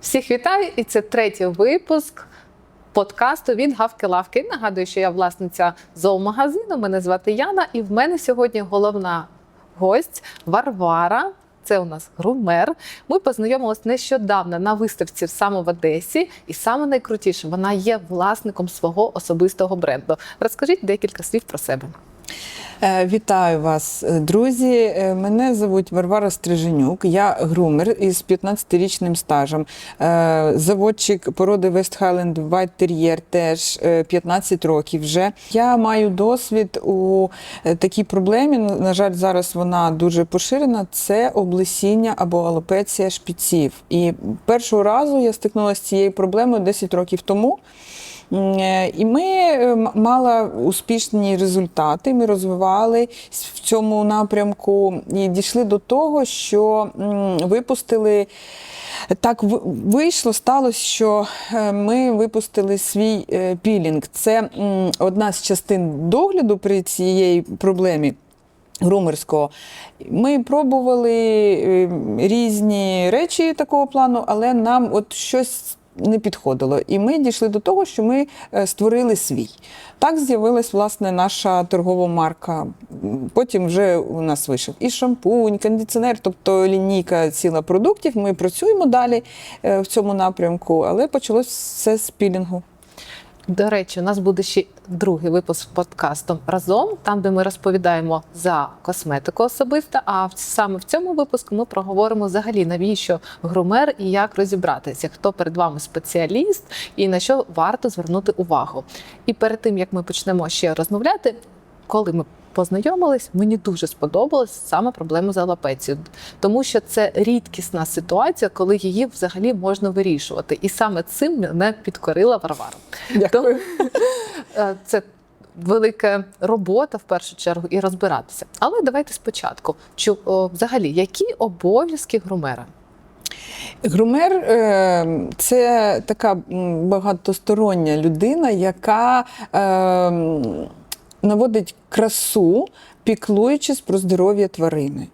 Всіх вітаю, і це третій випуск подкасту від Гавки Лавки. Нагадую, що я власниця зоомагазину. Мене звати Яна, і в мене сьогодні головна гость Варвара. Це у нас грумер. Ми познайомилися нещодавно на виставці саме в Одесі, і саме найкрутіше, вона є власником свого особистого бренду. Розкажіть декілька слів про себе. Е, Вітаю вас, е, друзі. Е, Мене звуть Варвара Стриженюк. Я грумер із 15-річним стажем. Заводчик породи West Highland White Terrier теж е, 15 років вже. Я маю досвід у такій проблемі. На жаль, зараз вона дуже поширена. Це облесіння або алопеція шпіців. І першого разу я стикнулася з цією проблемою 10 років тому. Е, І ми е, мали успішні результати. Ми розвивали в цьому напрямку і дійшли до того, що випустили. Так вийшло, сталося, що е, ми випустили свій пілінг. Це одна з частин догляду при цієї проблемі. Грумерського. Ми пробували різні речі такого плану, але нам от щось не підходило. І ми дійшли до того, що ми е, створили свій. Так з'явилась власне наша торгова марка. Потім вже у нас вийшов і шампунь, кондиціонер, тобто лінійка ціла продуктів. Ми працюємо далі е, в цьому напрямку, але почалось все з пілінгу. До речі, у нас буде ще другий випуск подкастом разом, там, де ми розповідаємо за косметику особисто. А саме в цьому випуску ми проговоримо взагалі, навіщо грумер і як розібратися, хто перед вами спеціаліст і на що варто звернути увагу. І перед тим як ми почнемо ще розмовляти, коли ми познайомились, мені дуже сподобалась саме проблема з алопецією, тому що це рідкісна ситуація, коли її взагалі можна вирішувати. І саме цим мене підкорила Варвара. Дякую. Е, Це велика робота в першу чергу і розбиратися. Але давайте спочатку. О, взагалі, які обов'язки грумера? Грумер е, це така багатостороння людина, яка е, наводить красу, піклуючись про здоров'я тварини.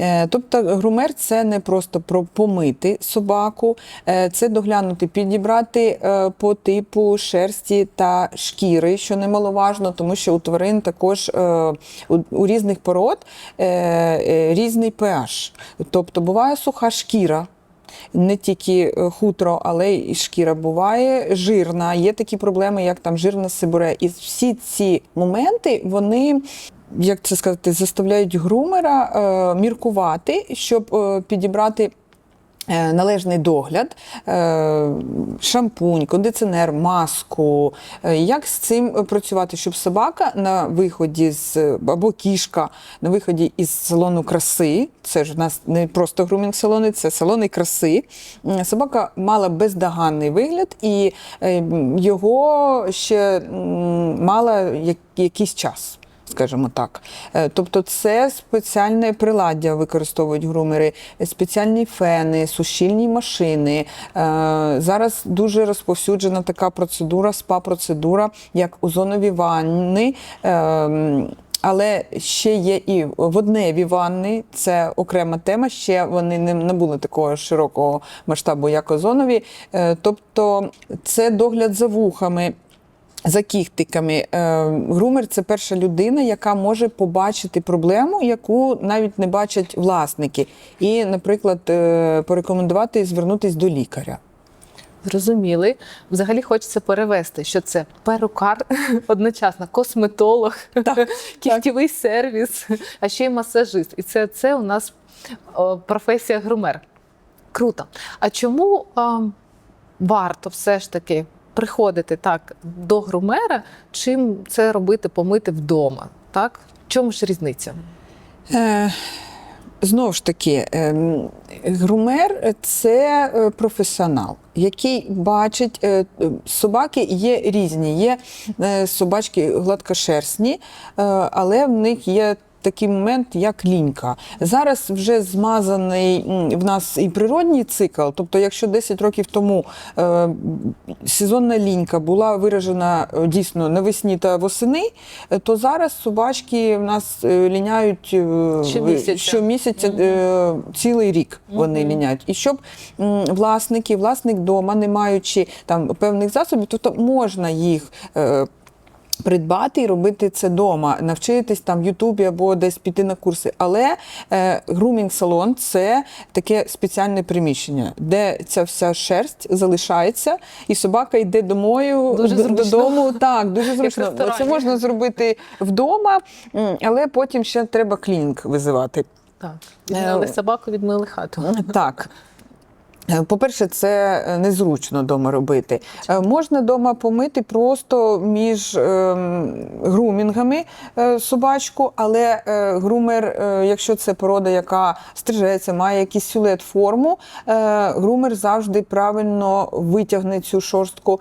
Е, Тобто грумер це не просто про помити собаку, е, це доглянути, підібрати е, по типу шерсті та шкіри, що немаловажно, тому що у тварин також у, різних пород різний pH. Тобто буває суха шкіра, не тільки е, хутро, але й шкіра буває жирна. Є такі проблеми, як там жирна сибуре. І всі ці моменти вони. Як це сказати, заставляють грумера е, міркувати, щоб е, підібрати належний догляд, е, шампунь, кондиціонер, маску. Е, Як з цим працювати, щоб собака на виході з або кішка на виході із салону краси, це ж в нас не просто грумінг салони, це салони краси. Собака мала бездоганний вигляд, і е, його ще мала якийсь час скажімо так. Е, Тобто це спеціальне приладдя використовують грумери, спеціальні фени, сушильні машини. Е, Зараз дуже розповсюджена така процедура, спа-процедура, як озонові ванни. Е, Але ще є і водневі ванни, це окрема тема. Ще вони не набули такого широкого масштабу, як озонові. Тобто це догляд за вухами. За кіхтиками. Е, Грумер це перша людина, яка може побачити проблему, яку навіть не бачать власники, і, наприклад, е, порекомендувати звернутися до лікаря. Зрозуміли. Взагалі хочеться перевести, що це перукар, одночасно косметолог, кіхтєвий сервіс, а ще й масажист. І це, це у нас професія грумер. Круто. А чому а, варто все ж таки приходити так до грумера, чим це робити, помити вдома? Так? В чому ж різниця? Е, Знову ж таки, ем, грумер це е, професіонал, який бачить, е, собаки є різні. Є е, собачки гладкошерстні, але в них є такий момент, як лінька. Зараз вже змазаний в нас і природній цикл. Тобто, якщо 10 років тому е, сезонна лінька була виражена е, дійсно навесні та восени, е, то зараз собачки в нас е, ліняють Щомісяця. щомісяця е, цілий рік вони Мгм. ліняють. І щоб власники, власник вдома, не маючи там певних засобів, тобто можна їх. Придбати і робити це вдома, навчитись там в Ютубі або десь піти на курси. Але е, грумінг-салон це таке спеціальне приміщення, де ця вся шерсть залишається, і собака йде домою Дуже додому. Так, дуже зручно. Це можна зробити вдома, але потім ще треба клінінг визивати. Так. Відмили Е, собаку, відмили хату. Так. Е, По-перше, це е, незручно вдома робити. Е, Можна вдома помити просто між ем, грумінгами собачку, але грумер, якщо це порода, яка стрижеться, має якийсь сюлет форму, грумер завжди правильно витягне цю шорстку,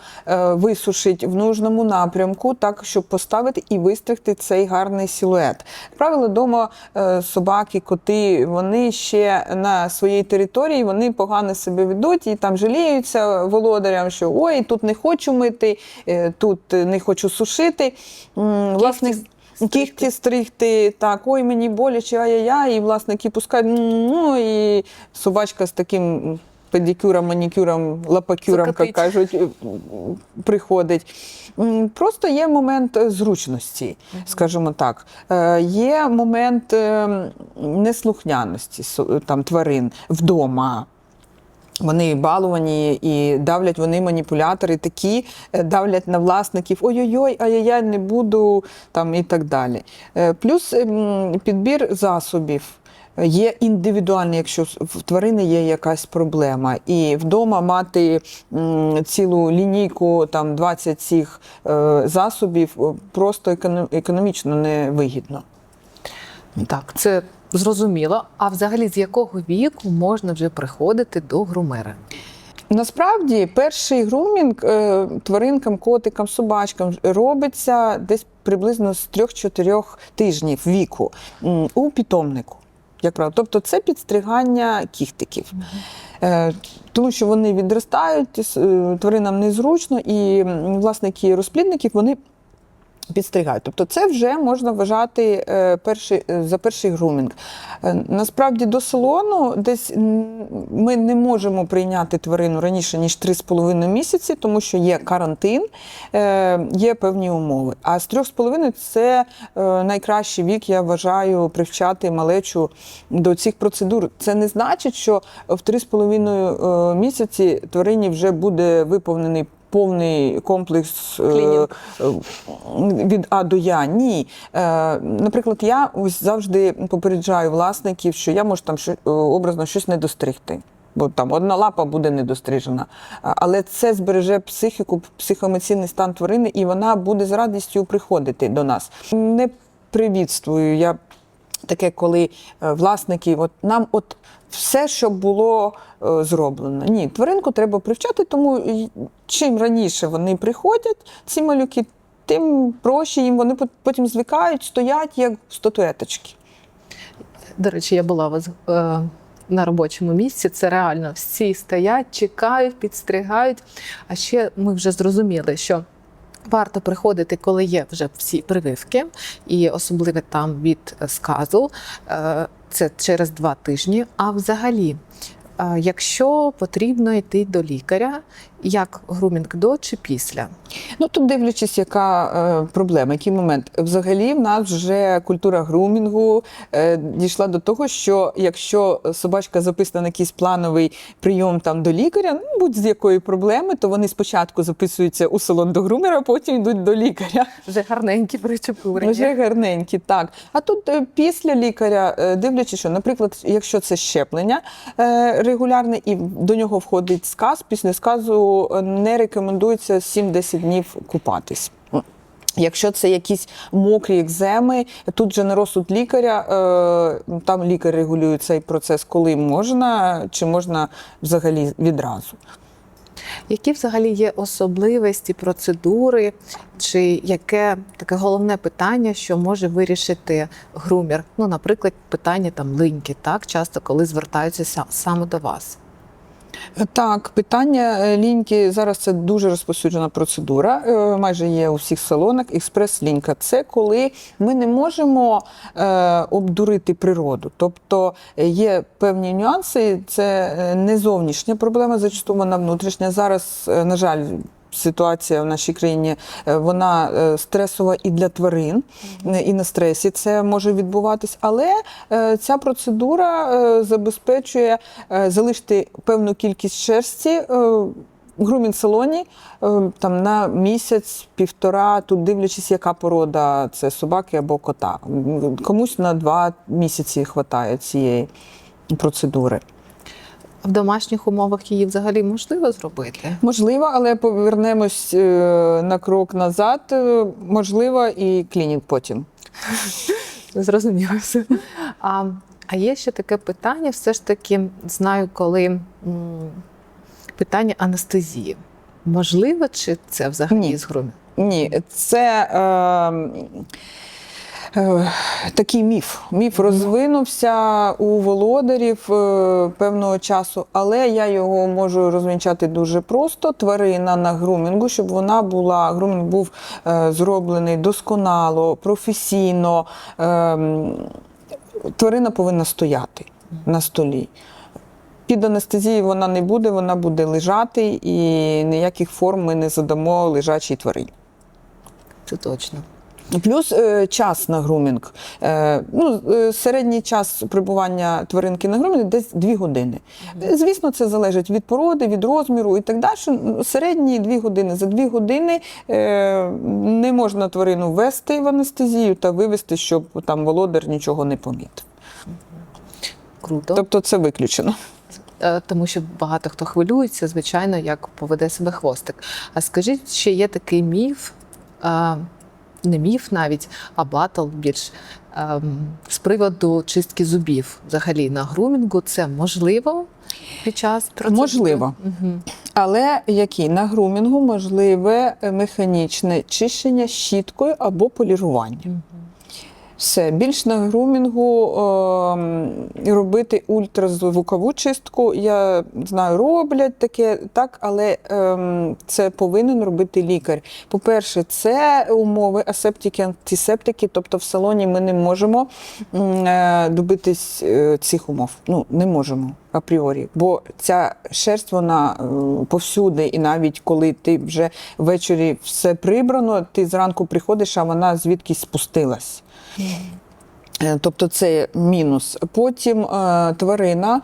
висушить в нужному напрямку, так щоб поставити і вистригти цей гарний силует. Правило, вдома собаки, коти, вони ще на своїй території, вони погано себе ведуть і там жаліються володарям, що ой, тут не хочу мити, е, тут не хочу сушити. Власне, кігті стригти, так, ой, мені боляче, ай-яй-яй, і власники пускають, ну і собачка з таким. Педикюром, манікюром, лапакюром, як кажуть, е, приходить. Просто є момент е, зручності, скажімо так. Є момент е, неслухняності там, тварин вдома. Вони балувані і давлять вони маніпулятори такі, е, давлять на власників ой-ой-ой, ай-яй, не буду там і так далі. Е, Плюс ем, підбір засобів. Є індивідуальний, якщо в тварини є якась проблема, і вдома мати цілу лінійку, там 20 цих е, засобів просто економічно невигідно. Так, це зрозуміло. А взагалі з якого віку можна вже приходити до грумера? Насправді, перший грумінг е, тваринкам, котикам, собачкам робиться десь приблизно з 3-4 тижнів віку у питомнику. Як правило, тобто це підстригання кіхтиків. Е, Тому що вони відростають, е, тваринам незручно, і власники розплідників вони підстригають. Тобто це вже можна вважати е, перший, е, за перший грумінг. Е, Насправді до салону десь ми не можемо прийняти тварину раніше, ніж 3,5 місяці, тому що є карантин, є певні умови. А з 3,5 це найкращий вік, я вважаю, привчати малечу до цих процедур. Це не значить, що в 3,5 е, місяці тварині вже буде виповнений повний комплекс е, Клінінг. е, від А до Я. Ні. Е, Наприклад, я ось завжди попереджаю власників, що я можу там образно щось не достригти. Бо там одна лапа буде недострижена. Але це збереже психіку, психоемоційний стан тварини, і вона буде з радістю приходити до нас. Не привітствую я таке, коли е, власники, от нам от все, що було е, зроблено. Ні, тваринку треба привчати, тому чим раніше вони приходять, ці малюки, тим проще їм вони пот- потім звикають, стоять як статуеточки. До речі, я була у вас е, на робочому місці. Це реально всі стоять, чекають, підстригають. А ще ми вже зрозуміли, що. Варто приходити, коли є вже всі прививки, і особливо там від е, сказу. Е, Це через два тижні. А взагалі, якщо потрібно йти до лікаря, як грумінг до чи після? Ну тут дивлячись, яка е, проблема, який момент. Взагалі, в нас вже культура грумінгу е, дійшла до того, що якщо собачка записана на якийсь плановий прийом там до лікаря, ну будь з якої проблеми, то вони спочатку записуються у салон до грумера, а потім йдуть до лікаря. Вже гарненькі причепурені. Вже гарненькі, так. А тут е, після лікаря, е, дивлячись, що, наприклад, якщо це щеплення е, регулярне і до нього входить сказ, після сказу е, не рекомендується 7-10 днів купатись. Якщо це якісь мокрі екземи, тут же на розсуд лікаря, е, там лікар регулює цей процес, коли можна, чи можна взагалі відразу. Які взагалі є особливості процедури, чи яке таке головне питання, що може вирішити грумір? Ну, наприклад, питання там линьки, так часто коли звертаються саме до вас. Так, питання е, ліньки зараз це дуже розповсюджена процедура. е, Майже є у всіх салонах. Експрес-лінька це коли ми не можемо е, обдурити природу. Тобто є певні нюанси. Це не зовнішня проблема, зачасту вона внутрішня. Зараз, на жаль. Ситуація в нашій країні е, вона е, стресова і для тварин, і на стресі це може відбуватись. Але е, ця процедура забезпечує залишити певну кількість шерсті в грумінг-салоні е, там на місяць, півтора, тут дивлячись, яка порода це собаки або кота. Комусь на два місяці вистачає цієї процедури. В домашніх умовах її взагалі можливо зробити? Можливо, але повернемось е, на крок назад. Е, Можливо, і клінінг потім. Зрозуміло все. А, а є ще таке питання, все ж таки знаю, коли м, питання анестезії. Можливо, чи це взагалі Ні. з грумі? Ні, це е, такий міф. Міф розвинувся у володарів е, певного часу, але я його можу розвінчати дуже просто. Тварина на грумінгу, щоб вона була, грумінг був е, зроблений досконало, професійно. Е, тварина повинна стояти на столі. Під анестезією вона не буде, вона буде лежати, і ніяких форм ми не задамо лежачій тварині. Це точно. Плюс е, час на грумінг. Е, ну, е, середній час прибування тваринки на грумінг десь 2 години. Звісно, це залежить від породи, від розміру і так далі. Середні 2 години. За 2 години е, не можна тварину ввести в анестезію та вивести, щоб там володар нічого не помітив. Круто. Тобто це виключено. Тому що багато хто хвилюється, звичайно, як поведе себе хвостик. А скажіть, ще є такий міф, не міф навіть, а батл більш ем, з приводу чистки зубів. Взагалі на грумінгу це можливо під час процесу? Можливо. Угу. Але які на грумінгу можливе механічне чищення щіткою або полірування. Все, більш на грумінгу ем, робити ультразвукову чистку. Я знаю, роблять таке, так, але ем, це повинен робити лікар. По-перше, це умови асептики, антисептики, тобто в салоні ми не можемо е, добитись е, цих умов. Ну, не можемо апріорі, бо ця шерсть вона е, повсюди, і навіть коли ти вже ввечері все прибрано, ти зранку приходиш, а вона звідкись спустилась. Е, Тобто це мінус. Потім е, тварина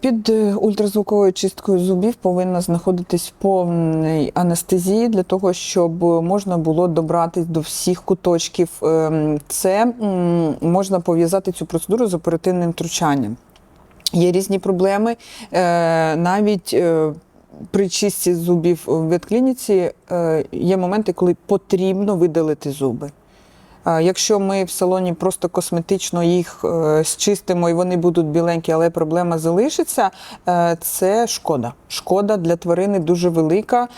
під ультразвуковою чисткою зубів повинна знаходитись в повній анестезії для того, щоб можна було добратись до всіх куточків. Ем, Це можна пов'язати цю процедуру з оперативним втручанням. Є різні проблеми. Е, Навіть е, при чистці зубів в ветклініці е, є моменти, коли потрібно видалити зуби. Якщо ми в салоні просто косметично їх зчистимо і вони будуть біленькі, але проблема залишиться, це шкода. Шкода для тварини дуже велика.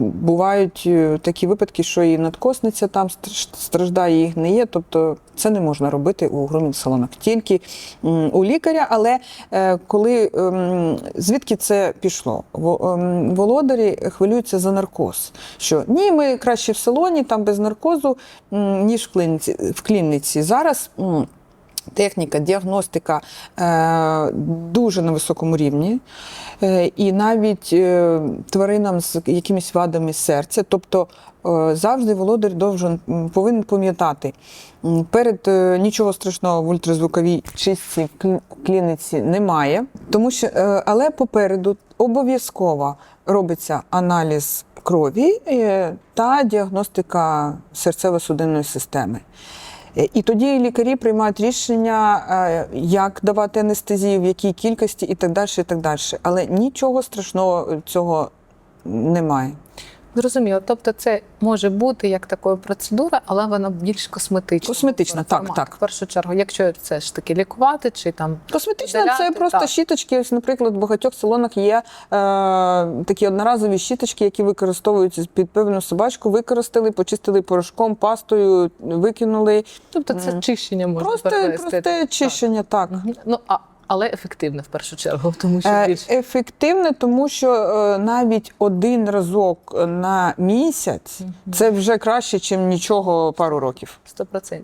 Бувають е, такі випадки, що і надкосниця там стр- страждає, їх не є. Тобто це не можна робити у грумінг-салонах, тільки у лікаря. Але е, коли ем, звідки це пішло? Ем, Володарі хвилюються за наркоз. Що ні, ми краще в салоні, там без наркозу, ніж в клініці. В клініці. Зараз. Техніка, діагностика е, дуже на високому рівні. Е, і навіть е, тваринам з якимись вадами серця. Тобто завжди володар должен, м, повинен пам'ятати, перед нічого страшного в ультразвуковій чистці в клініці немає. Тому що, але попереду обов'язково робиться аналіз крові та діагностика серцево-судинної системи. Е, І тоді лікарі приймають рішення, е, як давати анестезію, в якій кількості і так далі. І так далі. Але нічого страшного цього немає. Зрозуміло. Тобто, це може бути як такою процедура, але вона більш косметична. Косметична, так, Формат, так. В першу чергу, якщо це ж таки лікувати, чи там Косметична це просто так. щіточки. Ось, наприклад, в багатьох салонах є е, такі одноразові щіточки, які використовуються під певну собачку. Використали, почистили порошком, пастою, викинули. тобто це Мгм. чищення можна Просто просте чищення, так. Мгм. Ну а але ефективне в першу чергу, тому що Е, більш Ефективне, тому що е, навіть один разок на місяць це вже краще, ніж нічого пару років. 100%.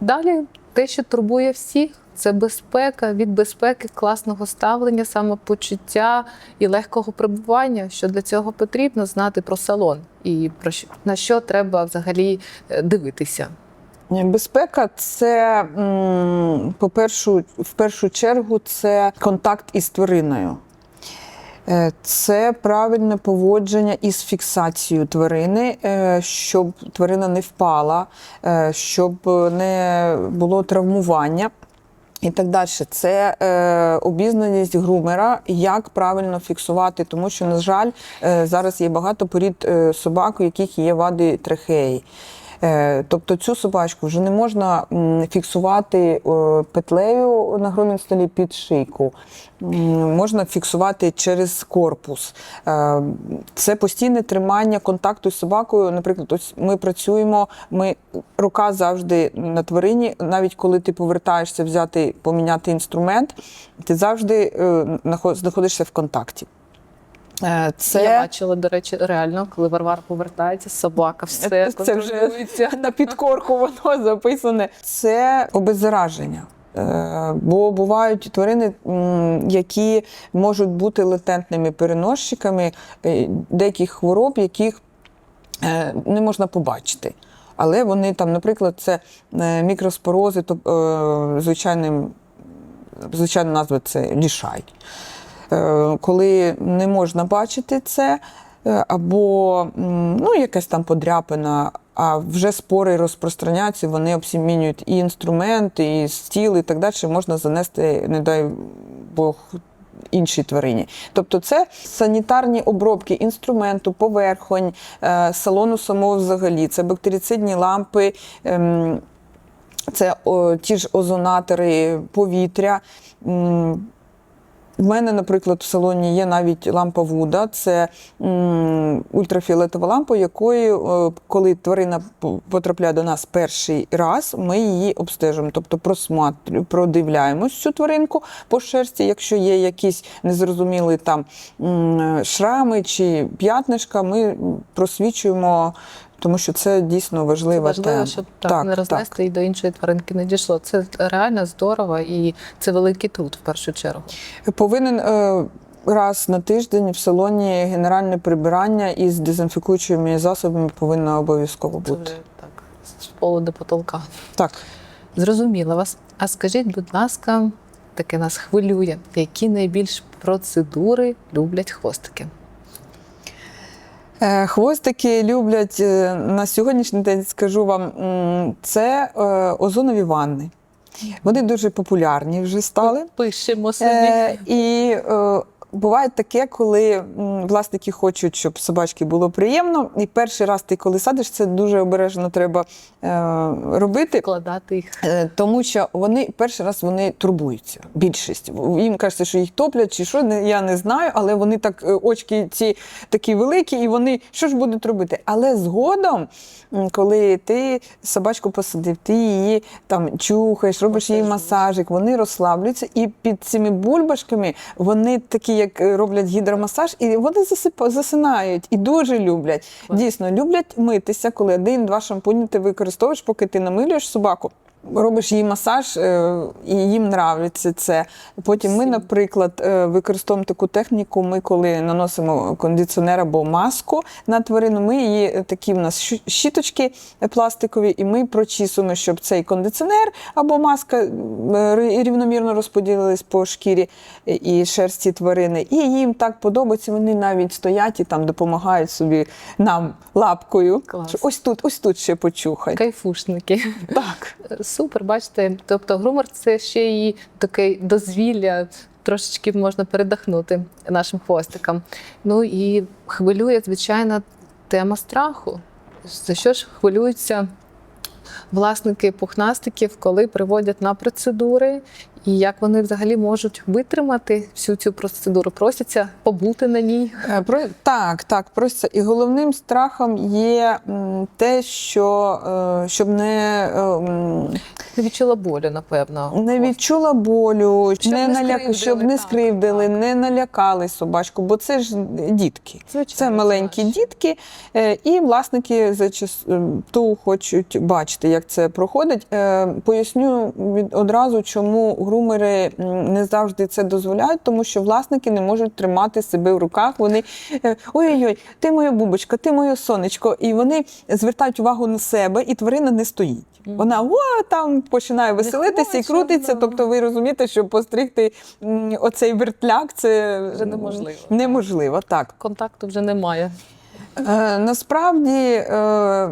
Далі те, що турбує всіх, це безпека, від безпеки, класного ставлення, самопочуття і легкого перебування. Що для цього потрібно знати про салон і про що на що треба взагалі е, дивитися. Безпека це по першу, в першу чергу це контакт із твариною. Е, Це правильне поводження із фіксацією тварини, е, щоб тварина не впала, е, щоб не було травмування. І так далі, це обізнаність грумера, як правильно фіксувати, тому що, на жаль, зараз є багато порід собак, у яких є вади трахеї. Е, тобто цю собачку вже не можна фіксувати е, петлею на громінстолі під шийку. Можна фіксувати через корпус. Е, Це постійне тримання контакту з собакою. Наприклад, ось ми працюємо, ми рука завжди на тварині, навіть коли ти повертаєшся взяти, поміняти інструмент, ти завжди знаходишся в контакті. Е, Це... Я бачила, до речі, реально, коли Варвара повертається, собака все Це вже на підкорку воно записане. Це обеззараження. Е, Бо бувають тварини, які можуть бути латентними переносчиками е, деяких хвороб, яких не можна побачити. Але вони там, наприклад, це мікроспорози, то звичайним, звичайна назва це лішай. Е, Коли не можна бачити це, е, або ну, якась там подряпина, а вже спори розпространяються, вони обсімінюють і інструменти, і стіл, і так далі, можна занести, не дай Бог, іншій тварині. Тобто це санітарні обробки інструменту, поверхонь, е, салону самого взагалі, це бактерицидні лампи. ем, Це ті ж озонатори повітря. У мене, наприклад, в салоні є навіть лампа Вуда. Це ультрафіолетова лампа, якою, е, коли тварина потрапляє до нас перший раз, ми її обстежуємо. Тобто продивляємось цю тваринку по шерсті. Якщо є якісь незрозумілі там шрами чи п'ятнишка, ми просвічуємо, тому що це дійсно важлива Важливо, тема. щоб так, не рознести і до іншої тваринки не дійшло. Це реально здорово і це великий труд в першу чергу. Повинен е, раз на тиждень в салоні генеральне прибирання із дезінфікуючими засобами повинно обов'язково Це бути. вже так з полу до потолка. Так. Зрозуміла вас. А скажіть, будь ласка, таке нас хвилює, які найбільш процедури люблять хвостики? Е, Хвостики люблять е, на сьогоднішній день, скажу вам, це е, озонові ванни. Вони дуже популярні вже стали. Пишемо собі. І буває таке, коли власники хочуть, щоб собачці було приємно. І перший раз ти коли садиш, це дуже обережно треба е, робити. Вкладати їх. Е, Тому що вони перший раз вони турбуються. Більшість їм кажеться, що їх топлять чи що, я не знаю, але вони так е, очки ці такі великі, і вони що ж будуть робити? Але згодом, коли ти собачку посадив, ти її там чухаєш, робиш їй масажик, вони розслаблюються, і під цими бульбашками вони такі, як е, роблять гідромасаж, і вони засинають і дуже люблять. Дійсно, люблять митися, коли один-два шампуні ти використовуєш, поки ти намилюєш собаку. Робиш їй масаж, е, і їм нравиться це. Потім ми, наприклад, е, використовуємо таку техніку. Ми, коли наносимо кондиціонер або маску на тварину, ми її е, такі в нас щіточки пластикові, і ми прочісуємо, щоб цей кондиціонер або маска рівномірно розподілились по шкірі і шерсті тварини. І їм так подобається. Вони навіть стоять і там допомагають собі нам лапкою. Клас. Ось тут, ось тут ще почухай. Кайфушники. Так. Супер, бачите. Тобто грумор це ще і таке дозвілля. Трошечки можна передихнути нашим хвостикам. Ну і хвилює, звичайно, тема страху. За що ж хвилюються власники пухнастиків, коли приводять на процедури, і як вони взагалі можуть витримати всю цю процедуру, просяться побути на ній. Е, Про так, так, просто і головним страхом є те, що е, щоб не, е, Не відчула болю, напевно. не відчула болю, Щоб не не наляк... скривдили, щоб не скривдили, так. не налякали собачку, бо це ж дітки. Це маленькі знаєш. дітки, і власники зачасту хочуть бачити, як це проходить. Поясню від одразу, чому грумери не завжди це дозволяють, тому що власники не можуть тримати себе в руках. Вони е, ой-ой-ой, ти моя бубочка, ти моє сонечко. І вони звертають увагу на себе, і тварина не стоїть. Вона о, там починає веселитися і крутиться. Тобто, ви розумієте, що постригти оцей вертляк це Вже неможливо. Неможливо, так. Контакту вже немає. Е, насправді е,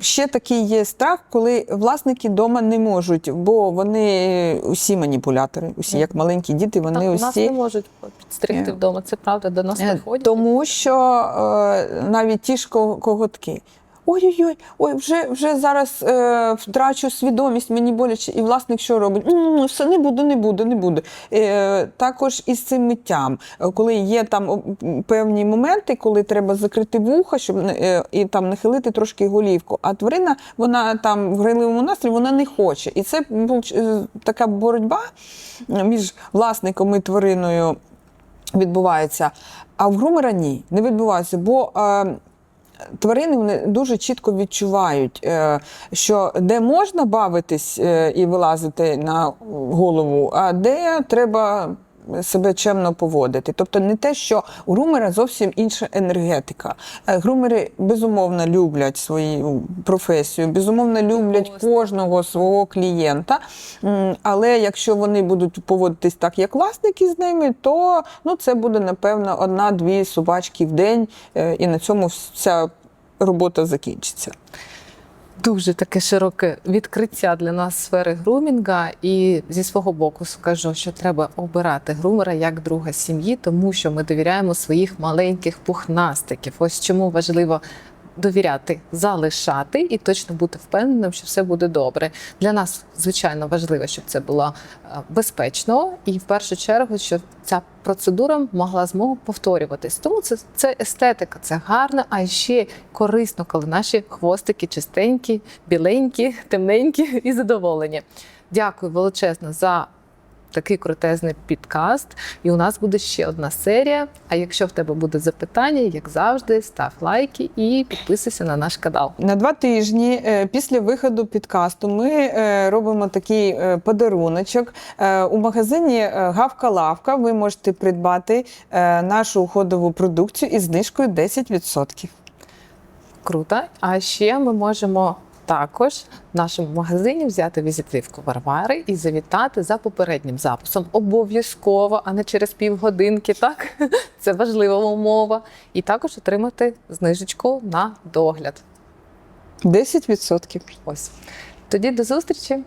ще такий є страх, коли власники дома не можуть, бо вони усі маніпулятори, усі як маленькі діти, вони Так, нас не можуть підстригти Е. вдома. Це правда, до нас не ходять. Тому що е, навіть ті ж ко- коготки. Ой-ой-ой, ой, вже, вже зараз е, втрачу свідомість, мені боляче. І власник що робить? «М, Все не буду, не буду, не буду. Е, також із цим миттям, Е, коли є там певні моменти, коли треба закрити вуха, щоб е, і там нахилити трошки голівку. А тварина, вона там в грайливому настрої, вона не хоче. І це е, така боротьба між власником і твариною відбувається. А в грумера ні, не відбувається, бо е, тварини вони дуже чітко відчувають, е, що де можна бавитись е, і вилазити на голову, а де треба. Себе чемно поводити. Тобто не те, що у грумера зовсім інша енергетика. Е, Грумери безумовно люблять свою професію, безумовно люблять кожного свого клієнта. Але якщо вони будуть поводитись так, як власники з ними, то ну, це буде, напевно, одна-дві собачки в день, е, і на цьому вся робота закінчиться. Дуже таке широке відкриття для нас сфери грумінга. І зі свого боку скажу, що треба обирати грумера як друга сім'ї, тому що ми довіряємо своїх маленьких пухнастиків. Ось чому важливо. Довіряти, залишати і точно бути впевненим, що все буде добре. Для нас звичайно важливо, щоб це було е, безпечно, і в першу чергу, щоб ця процедура могла змогу повторюватись. Тому це, це естетика, це гарно, а ще корисно, коли наші хвостики чистенькі, біленькі, темненькі і задоволені. Дякую величезно за такий крутезний підкаст. І у нас буде ще одна серія. А якщо в тебе буде запитання, як завжди, став лайки і підписуйся на наш канал. На два тижні е, після виходу підкасту ми е, робимо такий е, подаруночок. У магазині е, Гавка Лавка ви можете придбати нашу уходову продукцію із знижкою 10%. Круто. А ще ми можемо також в нашому магазині взяти візитивку Варвари і завітати за попереднім записом. Обов'язково, а не через півгодинки. Так це важлива умова. І також отримати знижечку на догляд. 10%. Ось тоді до зустрічі.